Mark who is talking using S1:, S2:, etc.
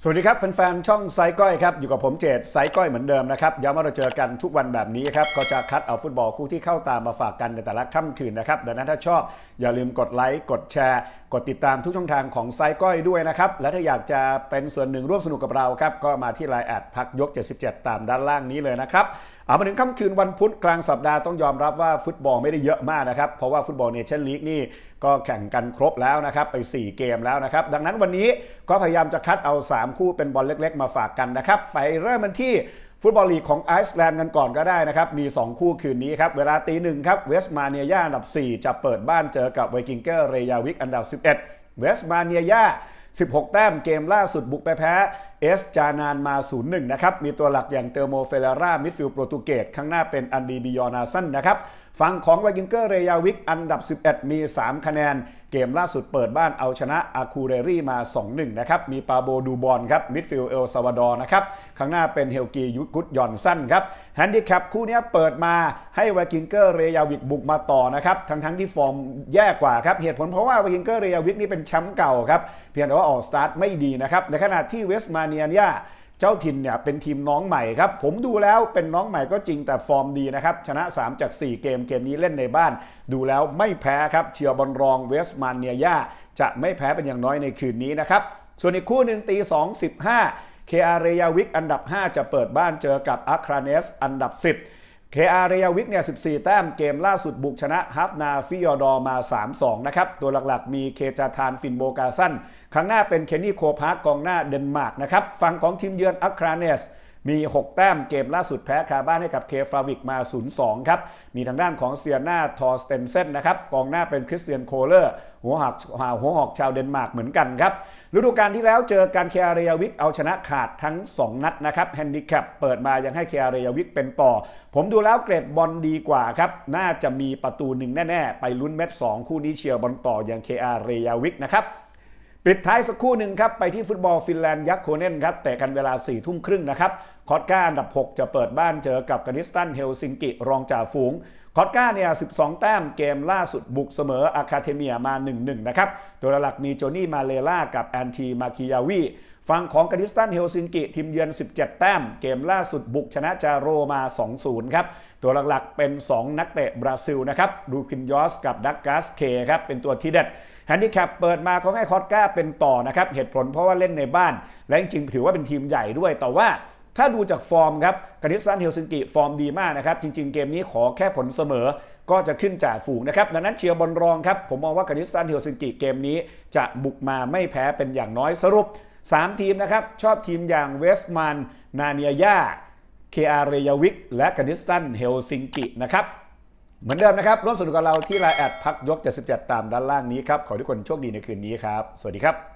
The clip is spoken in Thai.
S1: สวัสดีครับแฟนๆช่องไซก้อยครับอยู่กับผมเจตไซก้อยเหมือนเดิมนะครับย้ำว่าเราเจอกันทุกวันแบบนี้ครับก็จะคัดเอาฟุตบอลคู่ที่เข้าตามมาฝากกันในแต่ละค่ำคืนนะครับดังนั้นถ้าชอบอย่าลืมกดไลค์กดแชร์ กดติดตามทุกช่องทางของไซก้อยด้วยนะครับ และถ้าอยากจะเป็นส่วนหนึ่งร่วมสนุกกับเราครับ ก็มาที่ไลน์แอดพักยก 77 ตามด้านล่างนี้เลยนะครับ เอามาถึงค่ำคืนวันพุธกลางสัปดาห์ต้องยอมรับว่าฟุตบอลไม่ได้เยอะมากนะครับ เพราะว่าฟุตบอลเนชั่นลีกนี่ก็แข่งกันครบแล้วนะครับ ไป 4 เกมแล้วนะครับ ดังนั้นวันนี้ก็พยายามจะคัดเอา 3 คู่เป็นบอลเล็ก ๆ มาฝากกันนะครับ ไปเริ่มกันที่ ฟุตบอลลีกของไอซ์แลนด์กันก่อนก็ได้นะครับ มี 2 คู่คืนนี้ครับ เวลาตีหนึ่งครับ เวสต์มาเนียยาอันดับ 4 จะเปิดบ้านเจอกับไวกิงเกอร์เรยาวิกอันดับ 11 เวสต์มาเนียยา16 แต้มเกมล่าสุดบุกไปแพ้ เอสจานานมา 0-1 นะครับ มีตัวหลักอย่างเตอร์โมเฟลาร่ามิดฟิลด์โปรตุเกสข้างหน้าเป็นอันดีบิยอนาสันนะครับฝั่งของวากิงเกอร์เรยาวิกอันดับ 11 มี 3 คะแนน เกมล่าสุดเปิดบ้านเอาชนะอาคูเรรี่มา 2-1 นะครับ มีปาโบดูบอลครับมิดฟิลด์เอลซาวาดอร์นะครับ ข้างหน้าเป็นเฮลกียุกุตยอนสันครับแฮนดิแคปคู่นี้เปิดมาให้วากิงเกอร์เรยาวิกบุกมาต่อนะครับ ทั้งทั้งที่ฟอร์มแย่กว่าครับ เหตุผลเพราะว่าวากิงเกอร์เรยาวิกนี่เป็นแชมป์เก่าครับเพียงแต่ว่าออกสตาร์ทไม่ดีนะครับในขณะที่เวสต์มาเนียนยาเจ้าถิ่นเนี่ยเป็นทีมน้องใหม่ครับ ผมดูแล้วเป็นน้องใหม่ก็จริงแต่ฟอร์มดีนะครับ ชนะ 3 จาก 4 เกมเกมนี้เล่นในบ้าน ดูแล้วไม่แพ้ครับเชียร์บอลรองเวสต์มาเนียยาจะไม่แพ้เป็นอย่างน้อยในคืนนี้นะครับ ส่วนอีกคู่หนึ่งตี2 15เคอาเรยาวิกอันดับ 5 จะเปิดบ้านเจอกับอัคราเนสอันดับ 10 เคอาเรียวิกเนี่ย 14 แต้มเกมล่าสุดบุกชนะฮัฟนาฟิยอดอร์มา 3-2 นะครับ ตัวหลักๆ มีเคจาทานฟินโบกาซันข้างหน้าเป็นเคนนี่โคพาร์กกองหน้าเดนมาร์กนะครับ ฝั่งของทีมเยือนอัคราเนส มี 6 แต้มเกมล่าสุดแพ้คาบ้านให้กับเคฟราวิกมา 0-2 ครับ มีทางด้านของเซียนาทอร์สเตนเซนนะครับกองหน้าเป็นคริสเตียนโคเลอร์ หัวหักหัวหอกชาวเดนมาร์กเหมือนกันครับฤดูกาลที่แล้วเจอการเคอาเรียวิกเอาชนะขาดทั้ง 2 นัดนะครับแฮนดิแคปเปิดมายังให้เคอาเรียวิกเป็นต่อ ผมดูแล้วเกรดบอลดีกว่าครับ น่าจะมีประตูหนึ่งแน่ ๆ ไปลุ้นเม็ด2คู่นี้เชียร์บอลต่ออย่างเคอาเรียวิกนะครับ ปิดท้ายสักครู่หนึ่งครับไปที่ฟุตบอลฟินแลนด์ยักษ์โคเนนครับแต่กันเวลา4ี่ทุ่มครึ่งนะครับคอตก้าอันดับ 6 จะเปิดบ้านเจอกับกานิสตันเฮลซิงกิรองจ่าฝูงคอตก้าเนี่ย 12 แต้มเกมล่าสุดบุกเสมออาคาเทเมียมา 1-1 นะครับ ตัวหลักมีโจนี่มาเลล่ากับแอนทีมาคิยาวีฝั่งของกานิสตันเฮลซิงกิทีมเยือน 17 แต้ม เกมล่าสุดบุกชนะจาโรมา 2-0 ครับ ตัวหลักๆเป็น 2 นักเตะบราซิลนะครับดูคินยอสกับดักกัสเคครับ เป็นตัวที่เด็ดแฮนดิแคปเปิดมาเขาให้คอตก้าเป็นต่อนะครับ เหตุผลเพราะว่าเล่นในบ้าน และจริงๆถือว่าเป็นทีมใหญ่ด้วยแต่ว่า ถ้าดูจากฟอร์มครับกานิสตันเฮลซิงกิฟอร์มดีมากนะครับ จริง ๆ เกมนี้ขอแค่ผลเสมอ ก็จะขึ้นจ่าฝูงนะครับ ดังนั้นเชียร์บอลรองครับ ผมมองว่ากานิสตันเฮลซิงกิเกมนี้จะบุกมาไม่แพ้เป็นอย่างน้อยสรุป 3 ทีมนะครับ ชอบทีมอย่างเวสต์มันนาเนียยาเคอาเรยาวิกและกานิสตันเฮลซิงกินะครับเหมือนเดิมนะครับ ร่วมสนุกกับเราที่ไลน์แอดพักยก77ตามด้านล่างนี้ครับ ขอให้ทุกคนโชคดีในคืนนี้ครับ สวัสดีครับ